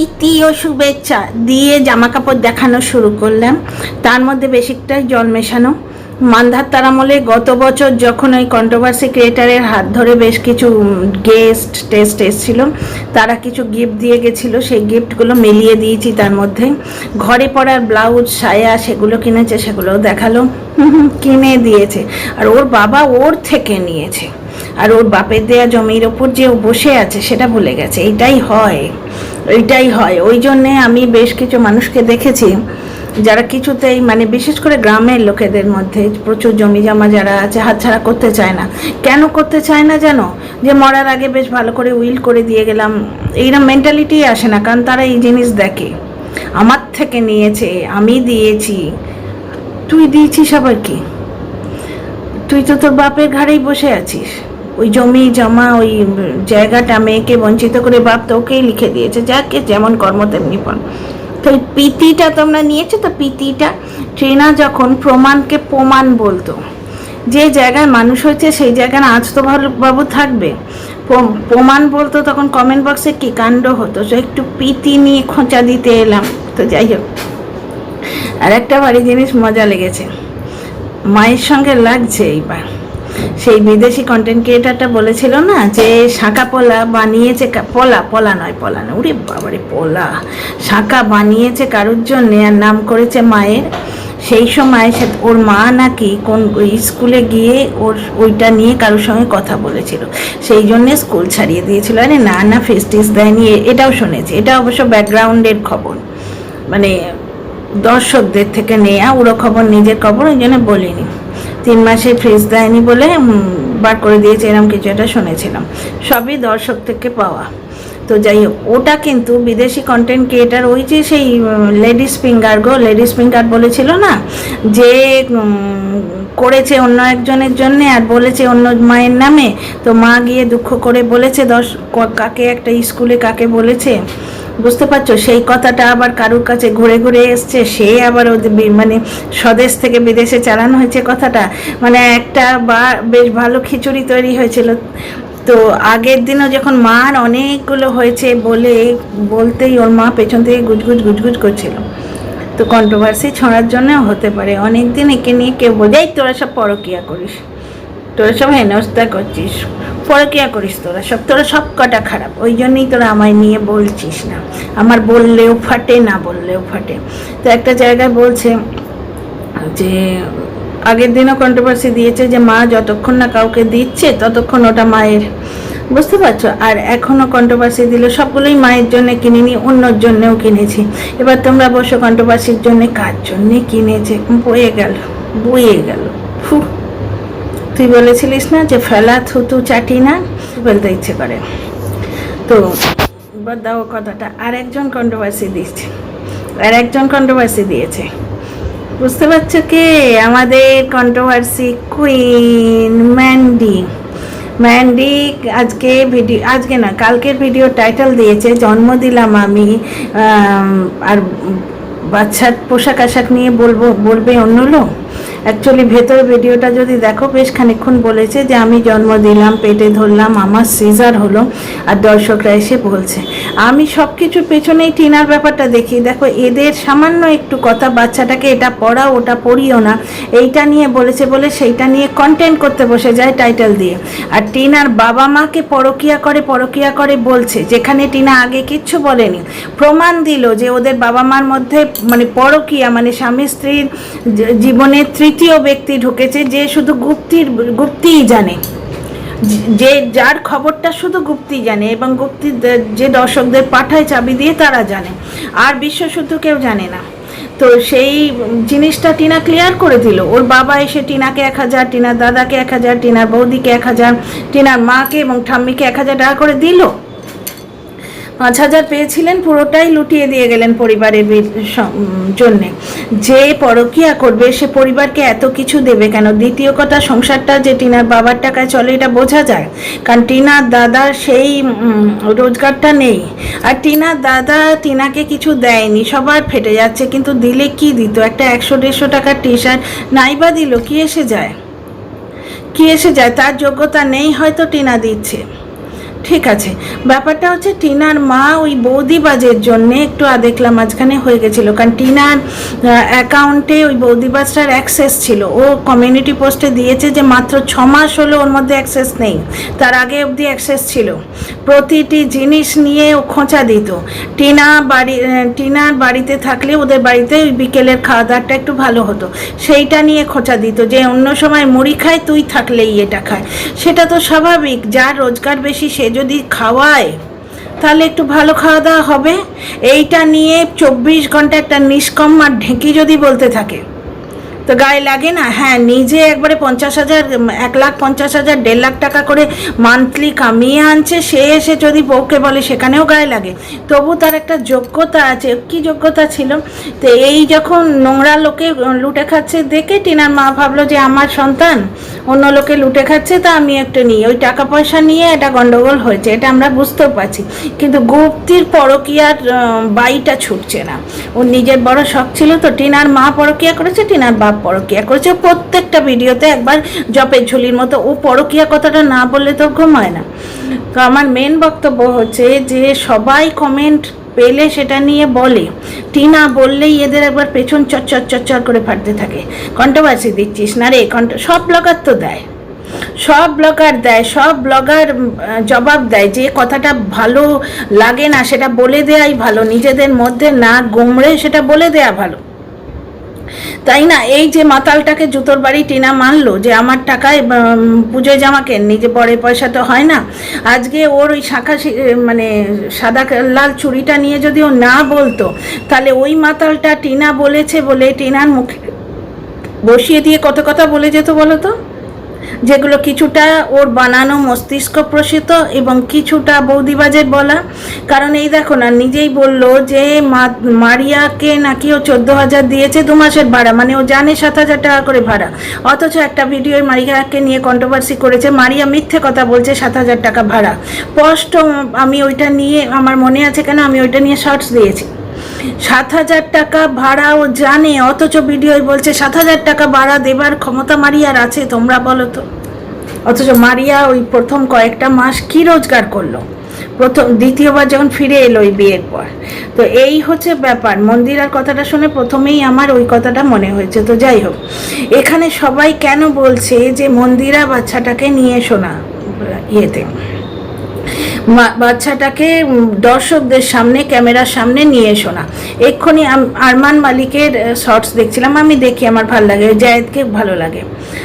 প্রীতি শুভেচ্ছা দিয়ে জামা কাপড় দেখানো শুরু করলাম। তার মধ্যে বেশিকটাই জল মেশানো। মান্ধার তারামলে গত বছর যখন ওই কন্ট্রোভার্সি ক্রিয়েটারের হাত ধরে বেশ কিছু গেস্ট টেস্ট এসেছিল, তারা কিছু গিফট দিয়ে গেছিল। সেই গিফটগুলো মিলিয়ে দিয়েছি তার মধ্যে। ঘরে পড়ার ব্লাউজ সায়া সেগুলো কিনেছে, সেগুলোও দেখাল। কিনে দিয়েছে। আর ওর বাবা ওর থেকে নিয়েছে। আর ওর বাপের দেয়া জমির ওপর যে ও বসে আছে, সেটা ভুলে গেছে। এইটাই হয়। এইটাই হয়। ওই জন্যে আমি বেশ কিছু মানুষকে দেখেছি, যারা কিছুতেই মানে বিশেষ করে গ্রামের লোকেদের মধ্যে প্রচুর জমি জমা যারা আছে, হাতছাড়া করতে চায় না। কেন করতে চায় না জানো? যে মরার আগে বেশ ভালো করে উইল করে দিয়ে গেলাম। এইরকম মেন্টালিটি আসে না, কারণ তারা এই জিনিস দেখে। আমার থেকে নিয়েছে, আমি দিয়েছি। তুই দিয়েছিস আবার কি? তুই তো তোর বাপের ঘাড়েই বসে আছিস। ওই জমি, জমা, ওই জায়গাটা মেয়েকে বঞ্চিত করে বাপ তোকেই লিখে দিয়েছে, যাকে যেমন কর্ম তেমনি ফল। তো পিতিটা তোমরা নিয়েছো? তো পিতিটা ট্রেনা যখন প্রমাণকে প্রমাণ বলতো, যে জায়গায় মানুষ হয়েছে সেই জায়গায় আজ তো বাবু থাকবে। প্রমাণ বলতো তখন কমেন্ট বক্সে কি কাণ্ড হতো? তো একটু পিতি নিয়ে খোঁচা দিতে এলাম। তো যাই হোক আর একটা বাড়ি জিনিস মজা লেগেছে। মায়ের সঙ্গে লাগছে এইবার। সেই বিদেশি কন্টেন্ট ক্রিয়েটারটা বলেছিল না যে শাঁকা পোলা বানিয়েছে পলা পলা নয় পলা নয়, উরে বাবারে পোলা। শাঁকা বানিয়েছে কারোর জন্যে আর নাম করেছে মায়ের। সেই সময় সে, ওর মা নাকি কোন স্কুলে গিয়ে ওর, ওইটা নিয়ে কারোর সঙ্গে কথা বলেছিল। সেই জন্যে স্কুল ছাড়িয়ে দিয়েছিল। আরে না না ফেস টেস দেয়নি এটাও শুনেছি। এটা অবশ্য ব্যাকগ্রাউন্ডের খবর। মানে দর্শকদের থেকে নেয়া উড়ো খবর, নিজের খবর, ওই জন্য বলিনি। তিন মাসে ফ্রিজ দেয়নি বলে বার করে দিয়েছে এরকম কিছু একটা শুনেছিলাম। সবই দর্শক থেকে পাওয়া। তো যাই হোক, ওটা কিন্তু বিদেশি কন্টেন্ট ক্রিয়েটার ওই যে সেই লেডিস ফিঙ্গার গো, লেডিস ফিঙ্গার বলেছিল না? যে করেছে অন্য একজনের জন্যে আর বলেছে অন্য মায়ের নামে, তো মা গিয়ে দুঃখ করে বলেছে দশ কাকে একটা স্কুলে কাকে বলেছে? বুঝতে পারছ? সেই কথাটা আবার কারুর কাছে ঘুরে ঘুরে এসছে, সে আবার মানে স্বদেশ থেকে বিদেশে চালানো হয়েছে কথাটা। মানে একটা বা, বেশ ভালো খিচুড়ি তৈরি হয়েছিল। তো আগের দিনও যখন মার অনেকগুলো হয়েছে বলে, বলতেই ওর মা পেছন থেকে গুজগুজ গুজগুজ করছিল। তো কন্ট্রোভার্সি ছড়ার জন্য হতে পারে। অনেক দিন একে নিয়ে কেউ বলে, "এই তোরা সব পরকিয়া করিস। তোরা সব হেনস্থা করছিস। পরে পরকিয়া করিস তোরা? সব তোরা সব কটা খারাপ। ওই জন্যই তোরা আমায় নিয়ে বলছিস না। আমার বললেও ফাটে, না বললেও ফাটে। তো একটা জায়গায় বলছে যে, আগের দিনও কন্ট্রোভার্সি দিয়েছে যে মা যতক্ষণ না কাউকে দিচ্ছে, ততক্ষণ ওটা মায়ের। বুঝতে পারছ? আর এখনও কন্ট্রোভার্সি দিল। সবগুলোই মায়ের জন্য কিনিনি, অন্যর জন্যেও কিনেছি। এবার তোমরা বসো কন্ট্রোভার্সির জন্য কার জন্যে কিনেছে? বয়ে গেল বয়ে গেল। তুই বলেছিলিস না যে ফেলা থুতু চাটি না? বলতে ইচ্ছে করে। তো দাও কথাটা। আর একজন কন্ট্রোভার্সি দিচ্ছে। আর একজন কন্ট্রোভার্সি দিয়েছে। বুঝতে পারছ কে? আমাদের কন্ট্রোভার্সি কুইন ম্যান্ডি ম্যান্ডি আজকে ভিডিও আজকে না, কালকের ভিডিও টাইটেল দিয়েছে, জন্ম দিলাম আমি, আর বাচ্চার পোশাক আশাক নিয়ে বলব, বলবে অন্য লোক? অ্যাকচুয়ালি ভেতর ভিডিওটা যদি দেখো, বেশ খানিক্ষণ বলেছে যে আমি জন্ম দিলাম, পেটে ধরলাম, আমার সিজার হলো, আর দর্শকরা এসে বলছে। আমি সব কিছুর পেছনেই টিনার ব্যাপারটা দেখি। দেখো, এদের সামান্য একটু কথা, বাচ্চাটাকে এটা পড়াও, ওটা পড়িও না। এইটা নিয়ে বলেছে বলে সেইটা নিয়ে কন্টেন্ট করতে বসে যায় টাইটেল দিয়ে। আর টিনার বাবা মাকে পরকিয়া করে পরকিয়া করে বলছে, যেখানে টিনা আগে কিচ্ছু বলেনি। প্রমাণ দিল যে ওদের বাবা মার মধ্যে মানে পরকিয়া মানে স্বামী স্ত্রীর জীবনে তৃতীয় ব্যক্তি ঢুকেছে যে শুধু গুপ্তির, গুপ্তিই জানে। যে যার খবরটা শুধু গুপ্তি জানে এবং গুপ্তি যে দর্শকদের পাঠায় চাবি দিয়ে তারা জানে। আর বিশ্ব শুদ্ধ কেউ জানে না। তো সেই জিনিসটা টিনা ক্লিয়ার করে দিল। ওর বাবা এসে টিনাকে এক হাজার, টিনার দাদাকে এক হাজার, টিনার বৌদিকে এক হাজার, টিনার মাকে এবং ঠাম্মিকে এক হাজার টাকা করে দিল। পাঁচ হাজার পেয়েছিলেন, পুরোটাই লুটিয়ে দিয়ে গেলেন পরিবারের জন্যে। যে পরকিয়া করবে, সে পরিবারকে এত কিছু দেবে কেন? দ্বিতীয় কথা, সংসারটা যে টিনার বাবার টাকায় চলে, এটা বোঝা যায়। কারণ টিনার দাদার সেই রোজগারটা নেই। আর টিনার দাদা টিনাকে কিছু দেয়নি, সবার ফেটে যাচ্ছে। কিন্তু দিলে কি দিত? একটা একশো, দেড়শো টাকার টি শার্ট নাইবা দিল, কি এসে যায়? কি এসে যায়? তার যোগ্যতা নেই, হয়তো টিনা দিচ্ছে। ঠিক আছে, ব্যাপারটা হচ্ছে টিনার মা ওই বৌদিবাজের জন্য একটু আ দেখলাম, মাঝখানে হয়ে গেছিল। কারণ টিনার অ্যাকাউন্টে ওই বৌদিবাজটার অ্যাক্সেস ছিল। ও কমিউনিটি পোস্টে দিয়েছে যে মাত্র ছ মাস হলো ওর মধ্যে অ্যাক্সেস নেই। তার আগে অবধি অ্যাক্সেস ছিল। প্রতিটি জিনিস নিয়ে ও খোঁচা দিত। টিনা বাড়ি টিনার বাড়িতে থাকলে ওদের বাড়িতে ওই বিকেলের খাওয়া দাওয়াটা একটু ভালো হতো। সেইটা নিয়ে খোঁচা দিত যে অন্য সময় মুড়ি খায়, তুই থাকলেই এটা খায়। সেটা তো স্বাভাবিক, যার রোজগার বেশি সে যদি খাওয়ায়, তাহলে একটু ভালো খাওয়া দাওয়া হবে। এইটা নিয়ে চব্বিশ ঘণ্টা একটা নিষ্কম আর ঢেঁকি যদি বলতে থাকে। তো গায়ে লাগে না? হ্যাঁ নিজে একবারে পঞ্চাশ হাজার এক লাখ পঞ্চাশ হাজার, দেড় লাখ টাকা করে মান্থলি কামিয়ে আনছে, সে এসে যদি বউকে বলে সেখানেও গায়ে লাগে। তবু তার একটা যোগ্যতা আছে। কি যোগ্যতা ছিল? তো এই যখন নোংরা লোকে লুটে খাচ্ছে, দেখে টিনার মা ভাবলো যে আমার সন্তান, অন্য লোকে লুটে খাচ্ছে, তা আমি একটা নিই। ওই টাকা পয়সা নিয়ে এটা গন্ডগোল হয়েছে, এটা আমরা বুঝতেও পারছি। কিন্তু গুপ্তির পরকিয়ার বাইটা ছুটছে না। ওর নিজের বড় শখ ছিল তো টিনার মা পরকিয়া করেছে, টিনার বাপ পরকিয়া করেছে। প্রত্যেকটা ভিডিওতে একবার জপের ঝুলির মতো ও পরকিয়া কথাটা না বললে তো ঘুম হয় না। আমার মেন বক্তব্য হচ্ছে যে সবাই কমেন্ট পেলে সেটা নিয়ে বলে। টিনা বললেই এদের একবার পেছন চচ্চর চচ্চর করে ফাটতে থাকে। কন্ট্রোভার্সি দিচ্ছিস না রে কন্ট সব ব্লগার তো দেয়। সব ব্লগার দেয়, সব ব্লগার জবাব দেয় যে কথাটা ভালো লাগে না, সেটা বলে দেয়াই ভালো। নিজেদের মধ্যে না গুমড়ে সেটা বলে দেয়া ভালো। তাই না? এই যে মাতালটাকে জুতোর বাড়ি টিনা মানলো যে আমার টাকায় পুজোয় জামা কেন নিজে পরে পয়সা তো হয় না। আজকে ওর ওই শাখা মানে সাদা লাল চুড়িটা নিয়ে যদি ও না বলতো, তাহলে ওই মাতালটা টিনা বলেছে বলে টিনার মুখে বসিয়ে দিয়ে কত কথা বলে যেত বলো তো? যেগুলো কিছুটা ওর বানানো মস্তিষ্ক প্রসিত এবং কিছুটা বৌদিবাজের বলা। কারণ এই দেখো না, নিজেই বলল যে মারিয়াকে নাকি ও চোদ্দ হাজার দিয়েছে দু মাসের ভাড়া মানে ও জানে সাত হাজার টাকা করে ভাড়া। অথচ একটা ভিডিও মারিয়াকে নিয়ে কন্ট্রোভার্সি করেছে, মারিয়া মিথ্যে কথা বলছে সাত হাজার টাকা ভাড়া। স্পষ্ট আমি ওইটা নিয়ে, আমার মনে আছে কেন আমি ওইটা নিয়ে শর্টস দিয়েছি। সাত হাজার টাকা ভাড়া ও জানে, অথচ ভিডিও বলছে সাত হাজার টাকা ভাড়া দেবার ক্ষমতা মারিয়ার আছে, তোমরা বলো তো। অথচ মারিয়া ওই প্রথম কয়েকটা মাস কি রোজগার করল? প্রথম, দ্বিতীয়বার যখন ফিরে এলো ওই বিয়ের পর। তো এই হচ্ছে ব্যাপার, মন্দিরার কথাটা শুনে প্রথমেই আমার ওই কথাটা মনে হয়েছে। তো যাই হোক, এখানে সবাই কেন বলছে যে মন্দিরা বাচ্চাটাকে নিয়ে এসো না ইয়েতে? বাচ্চাটাকে দর্শকদের সামনে, ক্যামেরার সামনে নিয়ে এসো না। এক্ষুনি আরমান মালিকের শর্টস দেখছিলাম। আমি দেখি, আমার ভালো লাগে। জায়েদকে ভালো লাগে।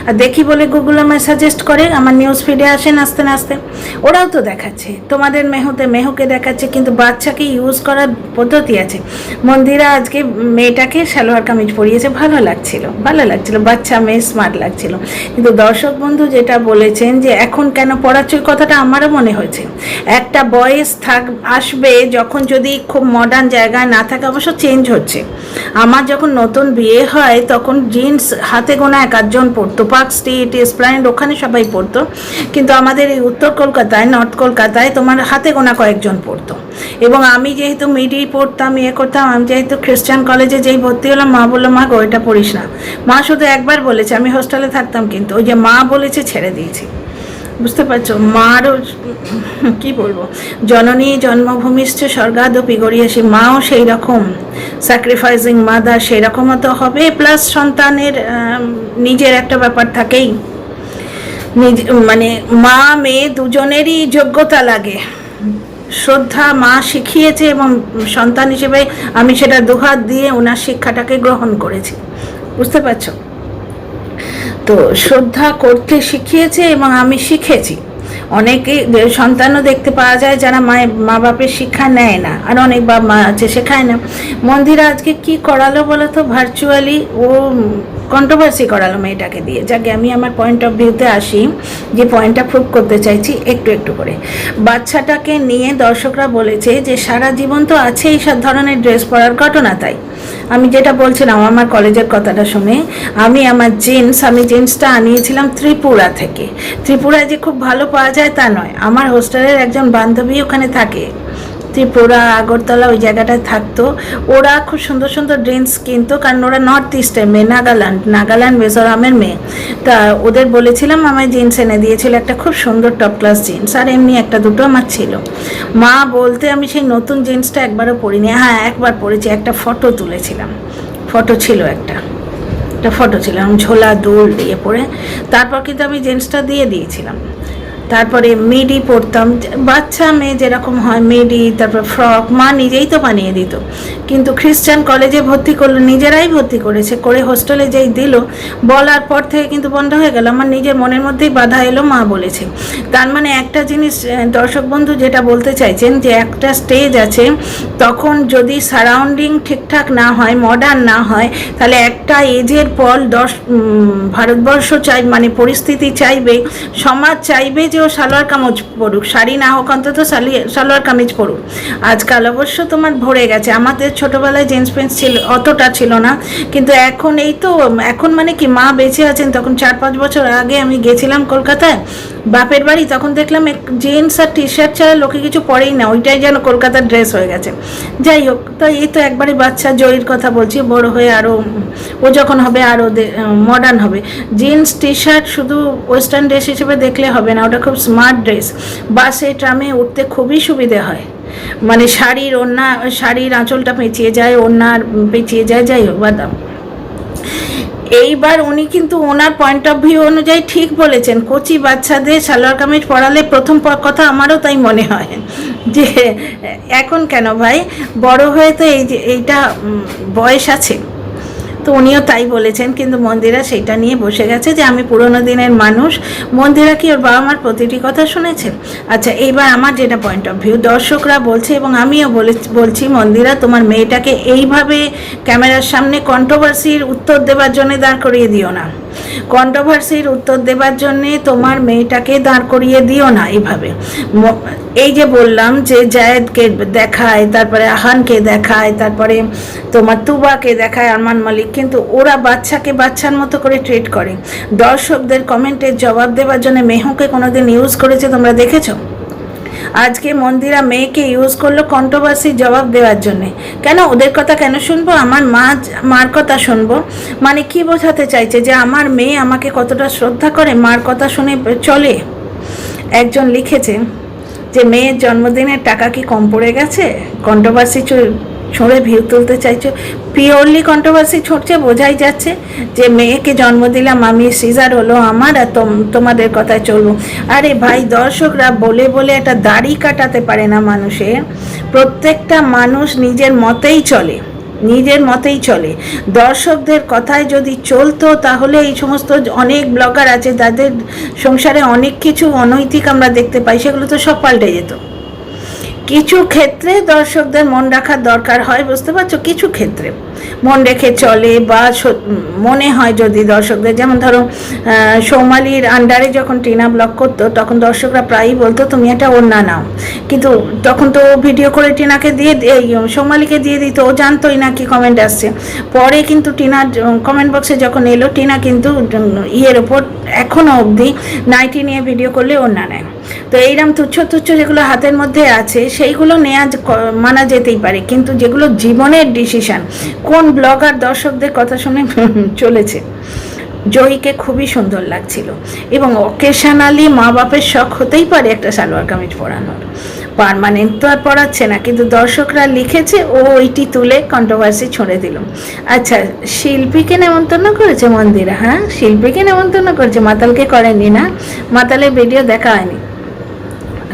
আর দেখি বলে গুগল আমায় সাজেস্ট করে, আমার নিউজ ফিডে আসে নাচতে নাচতে। ওরাও তো দেখাচ্ছে। তোমাদের মেহুতে মেহুকে দেখাচ্ছে, কিন্তু বাচ্চাকে ইউজ করার পদ্ধতি আছে। মন্দিরা আজকে মেয়েটাকে সালোয়ার কামিজ পরিয়েছে। ভালো লাগছিল। ভালো লাগছিল। বাচ্চা মেয়ে স্মার্ট লাগছিল। কিন্তু দর্শক বন্ধু যেটা বলেছেন যে, এখন কেন পড়াচ্ছ কথাটা আমারও মনে হয়েছে। একটা বয়স থাক, আসবে যখন যদি খুব মডার্ন জায়গায় না থাকে, অবশ্য চেঞ্জ হচ্ছে। আমার যখন নতুন বিয়ে হয়, তখন জিন্স হাতে গোনা এক আধজন পরতো। পার্ক স্ট্রিট এসপ্লাইন্ড ওখানে সবাই পরতো। কিন্তু আমাদের এই উত্তর কলকাতায় নর্থ কলকাতায় তোমার হাতে গোনা কয়েকজন পরতো। এবং আমি যেহেতু মিডি পড়তাম ইয়ে করতাম, আমি যেহেতু খ্রিস্টান কলেজে যেই ভর্তি হলাম, মা বলল, মা গো, এটা পড়িস না। মা শুধু একবার বলেছে, আমি হোস্টেলে থাকতাম কিন্তু, ওই যে মা বলেছে, ছেড়ে দিয়েছি। বুঝতে পারছ? মারও কি বলব? জননী জন্মভূমিষ্ঠ স্বর্গাদপি গড়িয়েছি মাও সেই রকম স্যাক্রিফাইসিং মাদার সেই রকমও তো হবে প্লাস সন্তানের নিজের একটা ব্যাপার থাকেই। নিজ মানে মা মেয়ে দুজনেরই যোগ্যতা লাগে। শ্রদ্ধা মা শিখিয়েছে এবং সন্তান হিসেবে আমি সেটা দুহাত দিয়ে ওনার শিক্ষাটাকে গ্রহণ করেছি। বুঝতে পারছ? তো শ্রদ্ধা করতে শিখিয়েছে এবং আমি শিখেছি। অনেকে সন্তানও দেখতে পাওয়া যায় যারা মায়ের মা বাপের শিক্ষা নেয় না, আর অনেক বাপ মা আছে শেখায় না। মন্দিরা আজকে কি করালো বলো তো ভার্চুয়ালি ও কন্ট্রোভার্সি করালো মেয়েটাকে দিয়ে। যাকে আমি আমার পয়েন্ট অফ ভিউতে আসি, যে পয়েন্টটা প্রুভ করতে চাইছি একটু একটু করে। বাচ্চাটাকে নিয়ে দর্শকরা বলেছে যে সারা জীবন তো আছে এই সব ধরনের ড্রেস পরার ঘটনা তাই। আমি যেটা বলছিলাম আমার কলেজের কথাটা শুনে, আমি আমার জিন্স আমি জিন্সটা আনিয়েছিলাম ত্রিপুরা থেকে। ত্রিপুরায় যে খুব ভালো পাওয়া যায় তা নয়। আমার হোস্টেলের একজন বান্ধবী ওখানে থাকে। ত্রিপুরা, আগরতলা ওই জায়গাটায় থাকতো। ওরা খুব সুন্দর সুন্দর ড্রেস কিনতো, কারণ ওরা নর্থ ইস্টের মেয়ে, নাগাল্যান্ড নাগাল্যান্ড মিজোরামের মেয়ে। তা ওদের বলেছিলাম, আমায় জিন্স এনে দিয়েছিল একটা খুব সুন্দর টপ ক্লাস জিন্স আর এমনি একটা দুটো আমার ছিল। মা বলতে, আমি সেই নতুন জিন্সটা একবারও পরিনি। হ্যাঁ একবার পরেছি, একটা ফটো তুলেছিলাম। ফটো ছিল একটা। একটা ফটো ছিল, আমি ঝোলা দোল দিয়ে পরে। তারপর কিন্তু আমি জিন্সটা দিয়ে দিয়েছিলাম। তারপরে মেডি পরতাম। বাচ্চা মেয়ে যেরকম হয়, মেডি, তারপর ফ্রক, মা নিজেই তো বানিয়ে দিত। কিন্তু খ্রিস্টান কলেজে ভর্তি করল, নিজেরাই ভর্তি করেছে, করে হোস্টেলে যেই দিল, বলার পর থেকে কিন্তু বন্ধ হয়ে গেল। আমার নিজের মনের মধ্যেই বাধা এলো, মা বলেছে। তার মানে একটা জিনিস দর্শক বন্ধু যেটা বলতে চাইছেন যে একটা স্টেজ আছে, তখন যদি সারাউন্ডিং ঠিকঠাক না হয় মডার্ন না হয়, তাহলে একটা এজের পর দশ ভারতবর্ষ চাই মানে পরিস্থিতি চাইবে, সমাজ চাইবে যে ও সালোয়ার কামিজ পরুক, শাড়ি না হোক, অন্তত সালি- সালোয়ার কামিজ পরুক। আজকাল অবশ্য তোমার ভরে গেছে। আমাদের ছোটোবেলায় জিন্স প্যান্ট ছিল, অতটা ছিল না। কিন্তু এখন এই তো, এখন মানে কি মা বেঁচে আছেন, তখন চার পাঁচ বছর আগে আমি গেছিলাম কলকাতায়। বাপের বাড়ি, তখন দেখলাম এক জিন্স আর টি শার্ট ছাড়া লোকে কিছু পরেই না, ওইটাই যেন কলকাতার ড্রেস হয়ে গেছে। যাই হোক, তো এই তো একবারে বাচ্চা জয়ীর কথা বলছি, বড় হয়ে আরও ও যখন হবে আরও মডার্ন হবে। জিন্স টি শার্ট শুধু ওয়েস্টার্ন ড্রেস হিসেবে দেখলে হবে না, ওটা খুব স্মার্ট ড্রেস বাসে ট্রামে উঠতে খুবই সুবিধে হয়। মানে শাড়ির ওড়না, শাড়ির আঁচলটা পেঁচিয়ে যায়, ওড়নার পেঁচিয়ে যায়, যাই হোক বাদাম এইবার উনি কিন্তু ওনার পয়েন্ট অফ ভিউ অনুযায়ী ঠিক বলেছেন। কচি বাচ্চাদের সালোয়ার কামিজ পড়ালে প্রথম কথা আমারও তাই মনে হয় যে, এখন কেন ভাই? বড় হয়ে তো এই যে, এইটা বয়স আছে। তো উনিও তাই বলেছেন, কিন্তু মন্দিরা সেটা নিয়ে বসে গেছে যে আমি পুরোনো দিনের মানুষ। মন্দিরা কি ওর বাবা মার প্রতিটি কথা শুনেছেন আচ্ছা এইবার আমার যেটা পয়েন্ট অফ ভিউ দর্শকরা বলছে এবং আমিও বলে, বলছি মন্দিরা, তোমার মেয়েটাকে এইভাবে ক্যামেরার সামনে কন্ট্রোভার্সির উত্তর দেওয়ার জন্য দাঁড় করিয়ে দিও না। কন্ট্রোভার্সির উত্তর দেবার জন্যে তোমার মেয়েটাকে দাঁড় করিয়ে দিও না এভাবে। এই যে বললাম যে জায়েদকে দেখায়, তারপরে আহানকে দেখায়, তারপরে তোমার তুবাকে দেখায়, আরমান মালিক, কিন্তু ওরা বাচ্চাকে বাচ্চার মতো করে ট্রিট করে। দর্শকদের কমেন্টের জবাব দেওয়ার জন্য মেহুকে কোনোদিন ইউজ করেছে তোমরা দেখেছ? আজকে মন্দিরা মেয়েকে ইউজ করল কন্ট্রোভার্সি জবাব দেওয়ার জন্যে। কেন? ওদের কথা কেন শুনব? আমার মা মার কথা শুনব। মানে কি বোঝাতে চাইছে যে আমার মেয়ে আমাকে কতটা শ্রদ্ধা করে, মার কথা শুনে চলে? একজন লিখেছে যে, মেয়ের জন্মদিনের টাকা কি কম পড়ে গেছে? কন্ট্রোভার্সি ছুঁড়ে ভিউ তুলতে চাইছো। পিওরলি কন্ট্রোভার্সি ছুটছে বোঝাই যাচ্ছে যে মেয়েকে জন্ম দিলাম আমি, সিজার হলো আমার আর তোম- তোমাদের কথায় চলবো। আরে ভাই, দর্শকরা বলে বলে একটা দাড়ি কাটাতে পারে না মানুষের প্রত্যেকটা মানুষ নিজের মতেই চলে, নিজের মতেই চলে। দর্শকদের কথায় যদি চলতো তাহলে এই সমস্ত অনেক ব্লগার আছে তাদের সংসারে অনেক কিছু অনৈতিক আমরা দেখতে পাই, সেগুলো তো সব পাল্টে যেত। কিছু ক্ষেত্রে দর্শকদের মন রাখার দরকার হয়, বুঝতে পারছ? কিছু ক্ষেত্রে। মন রেখে চলে বা মনে হয় যদি দর্শকদের, যেমন ধরো সৌমালির আন্ডারে যখন টিনা ব্লক করতো, তখন দর্শকরা প্রায়ই বলতো, তুমি একটা ওড়না নাও। কিন্তু তখন তো ভিডিও করে টিনাকে দিয়ে এই, সৌমালিকে দিয়ে দিত, ও জানতোই না কি কমেন্ট আসছে। পরে কিন্তু টিনার কমেন্ট বক্সে যখন এলো, টিনা কিন্তু ইয়ের ওপর এখনও অবধি নাইটি নিয়ে ভিডিও করলে ওড়না নেয়। তো এইরকম তুচ্ছ তুচ্ছ যেগুলো হাতের মধ্যে আছে, সেইগুলো নেওয়া মানা যেতেই পারে। কিন্তু যেগুলো জীবনের ডিসিশন কোন ব্লগার দর্শকদের কথা শুনে চলেছে। জয়ীকে খুবই সুন্দর লাগছিল। এবং অকেশনালি মা বাপের শখ হতেই পারে একটা সালোয়ার কামিজ পরানোর। পারমানেন্ট তো আর পড়াচ্ছে না, কিন্তু দর্শকরা লিখেছে, ও ওইটি তুলে কন্ট্রোভার্সি ছড়ে দিল। আচ্ছা শিল্পীকে নেমন্তন্ন করেছে মন্দিরা হ্যাঁ? শিল্পীকে নেমন্তন্ন করেছে, মাতালকে করেনি না? মাতালের ভিডিও দেখা হয়নি।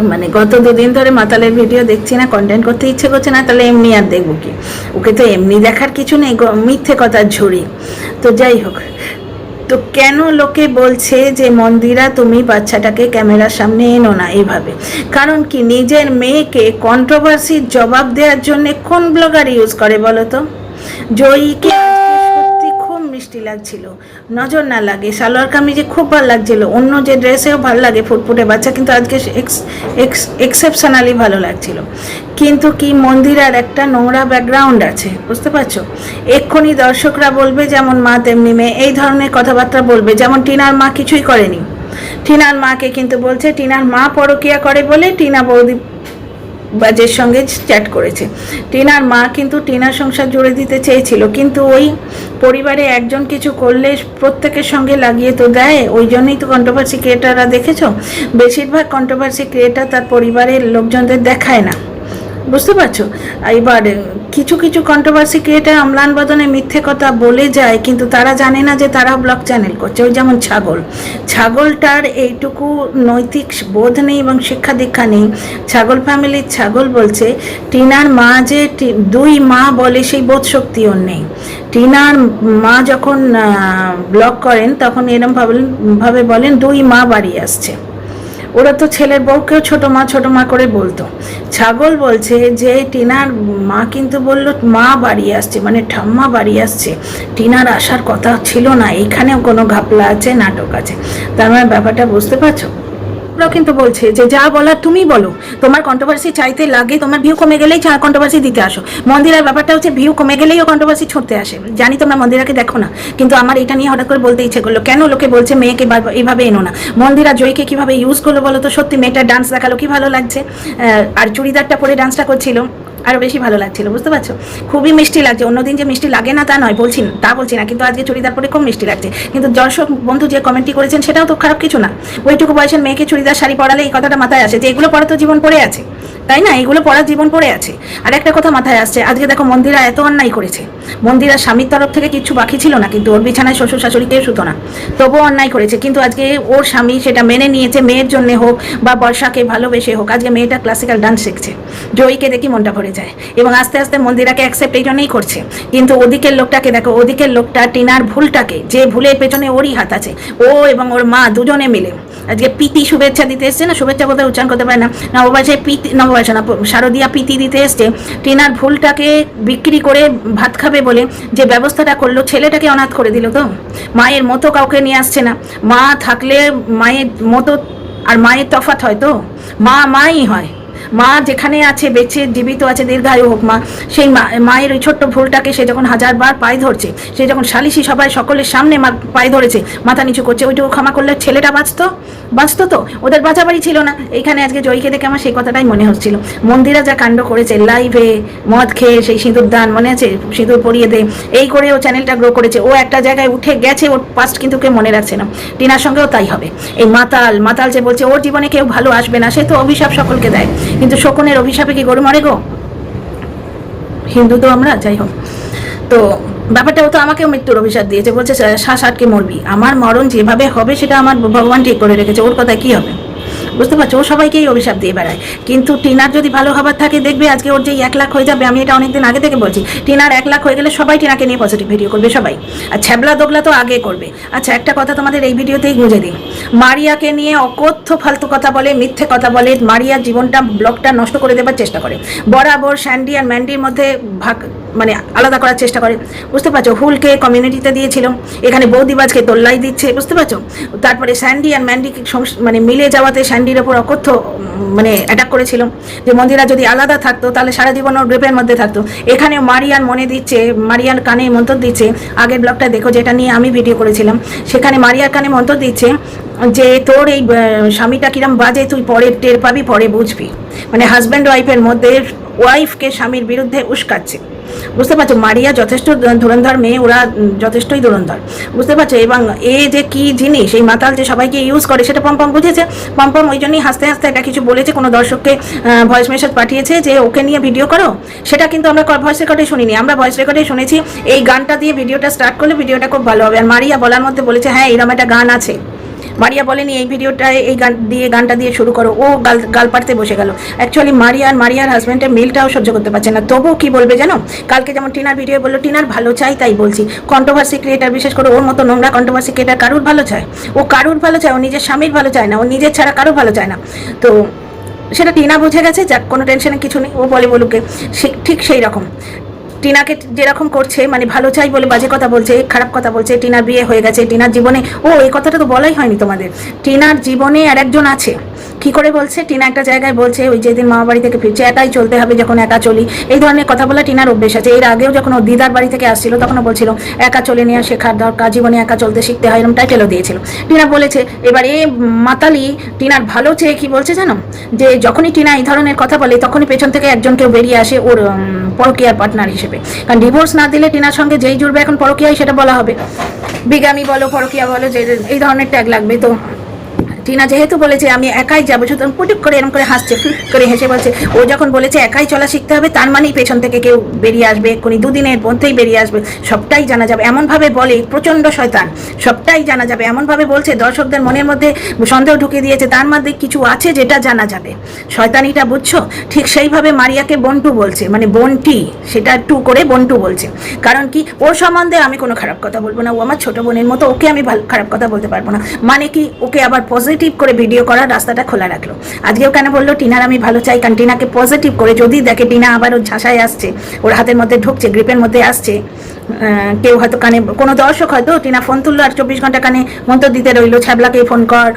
মানে গত দুদিন ধরে মাতালের ভিডিও দেখছি না কন্টেন্ট করতে ইচ্ছে করছে না, তাহলে এমনি আর দেখব কি? ওকে তো এমনি দেখার কিছু নেই মিথ্যে কথার ঝুড়ি। তো যাই হোক, তো কেন লোকে বলছে যে, মন্দিরা তুমি বাচ্চাটাকে ক্যামেরার সামনে এনো না এইভাবে কারণ কি, নিজের মেয়েকে কন্ট্রোভার্সির জবাব দেওয়ার জন্য কোন ব্লগার ইউজ করে বলো তো? জয়ীকে মিষ্টি লাগছিল। নজর না লাগে। সালোয়ার কামিজে খুব ভালো লাগছিল। অন্য যে ড্রেসেও ভালো লাগে ফুটফুটে বাচ্চা, কিন্তু আজকে এক্সেপশনালি ভালো লাগছিল। কিন্তু কি মন্দির আর একটা নোংরা ব্যাকগ্রাউন্ড আছে, বুঝতে পারছ? এক্ষুনি দর্শকরা বলবে, যেমন মা তেমনি মেয়ে, এই ধরনের কথাবার্তা বলবে, যেমন টিনার মা কিছুই করেনি। টিনার মাকে কিন্তু বলছে, টিনার মা পরকিয়া করে বলে টিনা বৌদি বাজের সঙ্গে চ্যাট করেছে। টিনার মা কিন্তু টিনার সংসার জুড়ে দিতে চেয়েছিল, কিন্তু ওই পরিবারে একজন কিছু করলে প্রত্যেকের সঙ্গে লাগিয়ে তো দেয়, ওই জন্যই তো কন্ট্রোভার্সি ক্রিয়েটাররা দেখেছ? বেশিরভাগ কন্ট্রোভার্সি ক্রিয়েটার তার পরিবারের লোকজনদের দেখায় না। বুঝতে পারছ? এবার কিছু কিছু কন্ট্রোভার্সি ক্রিয়েটার অম্লান বদনে মিথ্যে কথা বলে যায়, কিন্তু তারা জানে না যে তারা ব্লগ চ্যানেল করছে। ওই যেমন ছাগল। ছাগলটার এইটুকু নৈতিক বোধ নেই এবং শিক্ষা দীক্ষা নেই। ছাগল ফ্যামিলির ছাগল বলছে, টিনার মা যে দুই মা বলে সেই বোধ শক্তি ওর নেই। টিনার মা যখন ব্লগ করেন, তখন এরম ভাবলেন ভাবে বলেন, দুই মা বাড়ি আসছে। ওরা তো ছেলের বউকেও ছোট মা ছোট মা করে বলতো। ছাগল বলছে যে টিনার মা কিন্তু বলল, মা বাড়ি আসছে। মানে ঠাম্মা বাড়ি আসছে। টিনার আসার কথা ছিল না। এখানেও কোনো ঘাপলা আছে, নাটক আছে। তার মানে ব্যাপারটা বুঝতে পারছ? ওরাও কিন্তু বলছে যে যা বলার তুমি বলো। তোমার কন্ট্রোভার্সি চাইতে লাগে তোমার ভিউ কমে গেলেই কন্ট্রোভার্সি দিতে আসো। মন্দিরার ব্যাপারটা হচ্ছে ভিউ কমে গেলেই ও কন্ট্রোভার্সি ছুটতে আসে। জানি তোমরা মন্দিরাকে দেখো না, কিন্তু আমার এটা নিয়ে হঠাৎ করে বলতে ইচ্ছে করল, কেন লোকে বলছে মেয়েকে এইভাবে এনো না? মন্দিরা জয়কে কীভাবে ইউজ করল বলো তো? সত্যি মেয়েটার ডান্স দেখাল কি ভালো লাগছে? আর চুড়িদারটা পরে ডান্সটা করছিল। আরও বেশি ভালো লাগছিল, বুঝতে পারছ? খুবই মিষ্টি লাগছে, অন্যদিন যে মিষ্টি লাগে না তা নয়, বলছি তা বলছি না, কিন্তু আজকে চুড়িদার পরে খুব মিষ্টি লাগছে। কিন্তু দর্শক, বন্ধু যে কমেন্টটি করেছেন সেটাও তো খারাপ কিছু না। ওইটুকু বয়সের মেয়েকে চুড়িদার শাড়ি পরালে এই কথাটা মাথায় আসে যে এগুলো পরে তো জীবন পড়ে আছে। তাই না? এগুলো পড়ার জীবন পড়ে আছে। আর একটা কথা মাথায় আসছে, আজকে দেখো মন্দিরা এত অন্যায় করেছে। মন্দিরা স্বামীর তরফ থেকে কিছু বাকি ছিল না, কিন্তু ওর বিছানায় শ্বশুর শাশুড়ি কেউ শুতো না। তবুও অন্যায় করেছে। কিন্তু আজকে ওর স্বামী সেটা মেনে নিয়েছে, মেয়ের জন্য হোক বা বর্ষাকে ভালোবেসে হোক, আজকে মেয়েটা ক্লাসিক্যাল ডান্স শিখছে। জয়ীকে দেখি মনটা ভরে যায়। এবং আস্তে আস্তে মন্দিরাকে অ্যাকসেপ্ট এই জন্যই করছে। কিন্তু ওদিকের লোকটাকে দেখো, ওদিকের লোকটা টিনার ভুলটাকে, যে ভুলের পেছনে ওরই হাত আছে, ও এবং ওর মা দুজনে মিলে। আজকে পিতি শুভেচ্ছা দিতে এসছে না? শুভেচ্ছা কোথায় উচ্চারণ করতে পারে না। নববর্ষে প্রীতি নববর্ষে না শারদীয়া পিতি দিতে এসছে। টিনার ভুলটাকে বিক্রি করে ভাত খাবে বলে যে ব্যবস্থাটা করল, ছেলেটাকে অনাথ করে দিল তো? মায়ের মতো কাউকে নিয়ে আসছে না। মা থাকলে মায়ের মতো আর মায়ের তফাত হয় তো? মা, মাই হয়। মা যেখানে আছে, বেঁচে জীবিত আছে, দীর্ঘায়ু হোক মা, সেই মায়ের ওই ছোট্ট ভুলটাকে সে যখন হাজারবার পায়ে ধরছে, সে যখন সালিশি সবাই সকলের সামনে মা পায়ে ধরেছে, মাথা নিচু করছে, ওইটুকু ক্ষমা করলে ছেলেটা বাঁচতো? বাঁচতো তো? ওদের বাঁচাবাড়ি ছিল না। এইখানে আজকে জয়ীকে দেখে আমার সেই কথাটাই মনে হচ্ছিল। মন্দিরা যা কাণ্ড করেছে, লাইভে মদ খেয়ে সেই সিঁদুর দান, মনে আছে? সিঁদুর পরিয়ে দে। এই করে ও চ্যানেলটা গ্রো করেছে। ও একটা জায়গায় উঠে গেছে, ওর পাস্ট কিন্তু কেউ মনে রাখছে না। টিনার সঙ্গেও তাই হবে। এই মাতাল মাতাল যে বলছে, ওর জীবনে কেউ ভালো আসবে না, সে তো অভিশাপ সকলকে দেয়। কিন্তু শকুনের অভিশাপে কি গরু মারে গো? হিন্দু তো আমরা, যাই হোক। তো ব্যাপারটা ও তো আমাকেও মৃত্যুর অভিশাপ দিয়েছে। বলছে শ্বাস আটকে মরবি? আমার মরণ যেভাবে হবে, সেটা আমার ভগবান ঠিক করে রেখেছে। ওর কথা কি হবে? বুঝতে পারছ? ও সবাইকেই অভিশাপ দিয়ে বেড়ায়। কিন্তু টিনার যদি ভালো হবার থাকে, দেখবে আজকে ওর যে এক লাখ হয়ে যাবে, আমি এটা অনেকদিন আগে থেকে বলছি। টিনার এক লাখ হয়ে গেলে সবাই টিনাকে নিয়ে পজিটিভ ভিডিও করবে, সবাই। আর ছ্যাবলা দোগলা তো আগে করবে। আচ্ছা একটা কথা তোমাদের এই ভিডিওতেই গুঁজে দিই। মারিয়াকে নিয়ে অকথ্য ফালতু কথা বলে, মিথ্যে কথা বলে, মারিয়ার জীবনটা, ব্লগটা নষ্ট করে দেবার চেষ্টা করে। বরাবর স্যান্ডি আর ম্যান্ডির মধ্যে ভাগ মানে আলাদা করার চেষ্টা করে। বুঝতে পারছ? হুলকে কমিউনিটিতে দিয়েছিল এখানে বৌদিবাজকে তোল্লাই দিচ্ছে, বুঝতে পারছ? তারপরে স্যান্ডি আর ম্যান্ডি মানে মিলে যাওয়াতে স্যান্ডির ওপর অকথ্য মানে অ্যাটাক করেছিল যে মন্দিরা যদি আলাদা থাকতো, তাহলে সারা জীবন ওর গ্রেপের মধ্যে থাকতো। এখানে মারিয়ান মনে দিচ্ছে, মারিয়ান কানে মন্তর দিচ্ছে। আগের ব্লগটা দেখো, যেটা নিয়ে আমি ভিডিও করেছিলাম। সেখানে মারিয়ার কানে মন্তর দিচ্ছে যে, তোর এই স্বামীটা কিরম বাজে, তুই পরে টের পাবি, পরে বুঝবি। মানে হাজব্যান্ড ওয়াইফের মধ্যে ওয়াইফকে স্বামীর বিরুদ্ধে উস্কাচ্ছে। বুঝতে পারছ, মারিয়া যথেষ্ট ধুরন্ধর মেয়ে, ওরা যথেষ্টই ধুরন্ধর। বুঝতে পারছ? এবং এ যে কি জিনিস, এই মাতাল যে সবাইকে ইউজ করে, সেটা পম্পম বুঝেছে? পম্পম ওই জন্যই হাসতে হাসতে একটা কিছু বলেছে, কোনো দর্শককে ভয়েস মেসেজ পাঠিয়েছে যে, ওকে নিয়ে ভিডিও করো? সেটা কিন্তু আমরা ভয়েস রেকর্ডে শুনিনি। আমরা ভয়েস রেকর্ডে শুনেছি, এই গানটা দিয়ে ভিডিওটা স্টার্ট করলে ভিডিওটা খুব ভালো হবে। আর মারিয়া বলার মধ্যে বলেছে হ্যাঁ এরকম একটা গান আছে। মারিয়া বলেনি, এই ভিডিওটায় এই গান দিয়ে, গানটা দিয়ে শুরু করো। ও গাল গাল পাড়তে বসে গেল। অ্যাকচুয়ালি মারিয়া আর মারিয়ার হাজব্যান্ডের মিলটাও সহ্য করতে পারছে না। তবুও কি বলবে জানো? কালকে যেমন টিনার ভিডিও বলল, টিনার ভালো চাই তাই বলছি। কন্ট্রোভার্সি ক্রিয়েটার বিশেষ করে ওর মতো নোংরা কন্ট্রোভার্সি ক্রিয়েটার কারুর ভালো চায়? ও কারুর ভালো চায়? ও নিজের স্বামীর ভালো চায় না? ও নিজের ছাড়া কারুর ভালো চায় না? তো সেটা টিনা বুঝে গেছে, যাক, কোনো টেনশনে কিছু নেই। ও বলে বলুকে ঠিক সেই রকম। টিনাকে যেরকম করছে মানে ভালো চাই বলে বাজে কথা বলছে, খারাপ কথা বলছে, টিনার বিয়ে হয়ে গেছে, টিনার জীবনে, ও, এই কথাটা তো বলাই হয়নি তোমাদের। টিনার জীবনে আর একজন আছে। কি করে বলছে? টিনা একটা জায়গায় বলছে, ওই যেদিন মামা বাড়ি থেকে ফিরছে, একাই চলতে হবে যখন একা চলি। এই ধরনের কথা বলা টিনার অভ্যেস আছে। এর আগেও যখন ও দিদার বাড়ি থেকে আসছিল তখনও বলছিল, একা চলে নিয়ে শেখার দরকার, জীবনে একা চলতে শিখতে হয় এরকম টাইটেলও দিয়েছিল। টিনা বলেছে, এবার এ মাতালি, টিনার ভালো চেয়ে কি বলছে জানো? যে যখনই টিনা এই ধরনের কথা বলে, তখনই পেছন থেকে একজন কেউ বেরিয়ে আসে ওর পরকীয়ার পার্টনার হিসেবে। কারণ ডিভোর্স না দিলে টিনার সঙ্গে যেই জুড়বে এখন পরকীয়াই সেটা বলা হবে। বিগামি বলো, পরকীয়া বলো, যে এই ধরনের ট্যাগ লাগবে তো টিনা যেহেতু বলেছে আমি একাই যাব, সুতরাং পুটুক করে এরকম করে হাসছে করে হেসে বলছে, ও যখন বলেছে একাই চলা শিখতে হবে, তার মানেই পেছন থেকে কেউ বেরিয়ে আসবে, এক্ষুনি দুদিনের মধ্যেই বেরিয়ে আসবে, সবটাই জানা যাবে। এমনভাবে বলে প্রচণ্ড শয়তান, সবটাই জানা যাবে। এমনভাবে বলছে, দর্শকদের মনের মধ্যে সন্দেহ ঢুকে দিয়েছে, তার মধ্যে কিছু আছে যেটা জানা যাবে। শয়তানিটা বুঝছ? ঠিক সেইভাবে মারিয়াকে বন্টু বলছে মানে বন্টি, সেটা টু করে বন্টু বলছে। কারণ কি, ওর সম্বন্ধে আমি কোনো খারাপ কথা বলব না, ও আমার ছোট বোনের মতো, ওকে আমি ভালো, খারাপ কথা বলতে পারব না। মানে কি, ওকে আবার পজিটিভ করে ভিডিও করার রাস্তাটা খোলা রাখল। আজকেও কেন বলল, টিনার আমি ভালো চাই, কারণ টিনাকে পজিটিভ করে যদি দেখে টিনা আবার ওর ঝাঁসায় আসছে, ওর হাতের মধ্যে ঢুকছে গ্রিপের মধ্যে আসছে কেউ হয়তো কানে, কোনো দর্শক হয়তো টিনা ফোন তুললো আর চব্বিশ ঘণ্টা কানে মন্ত্র দিতে রইল, ছ্যাবলাকে ফোন কর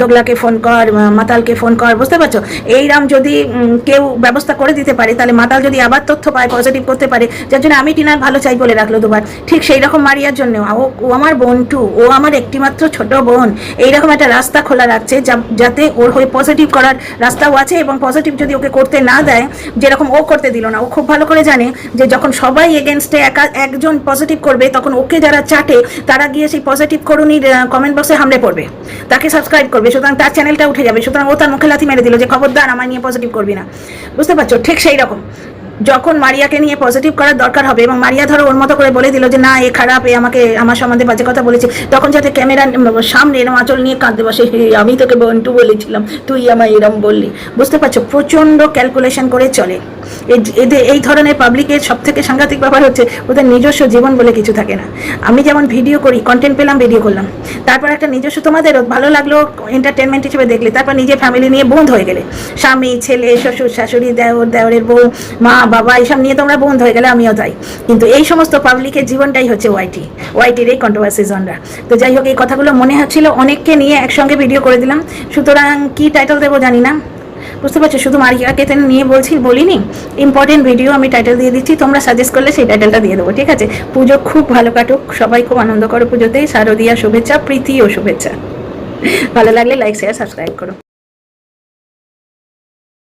দোগলাকে ফোন কর মাতালকে ফোন কর, বুঝতে পারছ? এইরাম যদি কেউ ব্যবস্থা করে দিতে পারে, তাহলে মাতাল যদি আবার তথ্য পায় পজিটিভ করতে পারে, যার জন্য আমি টিনার ভালো চাই বলে রাখল দুবার। ঠিক সেই রকম মারিয়ার জন্য, ও ও আমার বোনটু ও আমার একটিমাত্র ছোট বোন, এইরকম একটা রাস্তা খোলা রাখছে যাতে ওর হয়ে পজিটিভ করার রাস্তাও আছে এবং পজিটিভ যদি ওকে করতে না দেয়, যেরকম ও করতে দিল না, ও খুব ভালো করে জানে যে যখন সবাই এগেনস্টে একা একজন পজিটিভ করবে, তখন ওকে যারা চাটে তারা গিয়ে সেই পজিটিভ করুনির কমেন্ট বক্সে হামলে পড়বে। তাকে সাবস্ক্রাইব করবে, সুতরাং তার চ্যানেলটা উঠে যাবে, সুতরাং ও তার মুখে লাথি মেরে দিল যে, খবরদার আমার নিয়ে পজিটিভ করবি না। বুঝতে পারছ? ঠিক সেই রকম। যখন মারিয়াকে নিয়ে পজিটিভ করার দরকার হবে এবং মারিয়া ধরো ওর মতো করে বলে দিল যে না এ খারাপ এ আমাকে আমার সম্বন্ধে বাজে কথা বলেছে। তখন যাতে ক্যামেরা সামনে এরম আঁচল নিয়ে কাঁদতে বসে। "হে, আমি তোকে বন্টু বলেছিলাম তুই আমায় এরম বললি। বুঝতে পারছ? প্রচণ্ড ক্যালকুলেশন করে চলে। এদের এই ধরনের পাবলিকের সব থেকে সাংঘাতিক ব্যাপার হচ্ছে ওদের নিজস্ব জীবন বলে কিছু থাকে না। আমি যেমন ভিডিও করি কন্টেন্ট পেলাম ভিডিও করলাম। তারপর একটা নিজস্ব তোমাদেরও ভালো লাগল এন্টারটেনমেন্ট হিসেবে দেখলে তারপর নিজের ফ্যামিলি নিয়ে বন্ধ হয়ে গেলে। স্বামী ছেলে শ্বশুর শাশুড়ি দেওর দেওরের বউ মা বাবা, এইসব নিয়ে তোমরা বন্ধ হয়ে গেলে আমিও তাই কিন্তু এই সমস্ত পাবলিকের জীবনটাই হচ্ছে ওয়াইটি ওয়াইটির এই কন্ট্রোভার্সি জনরা তো যাই হোক, এই কথাগুলো মনে হচ্ছিল, অনেককে নিয়ে একসঙ্গে ভিডিও করে দিলাম। সুতরাং কি টাইটেল দেবো জানি না। বুঝতে পারছ? শুধু মারিয়াকে তেন নিয়ে বলছি, বলিনি। ইম্পর্টেন্ট ভিডিও আমি টাইটেল দিয়ে দিচ্ছি, তোমরা সাজেস্ট করলে সেই টাইটেলটা দিয়ে দেবো, ঠিক আছে? পুজো খুব ভালো কাটুক, সবাই খুব আনন্দ করো পুজোতেই শারদীয়া শুভেচ্ছা, প্রীতি ও শুভেচ্ছা। ভালো লাগলে লাইক শেয়ার সাবস্ক্রাইব করো।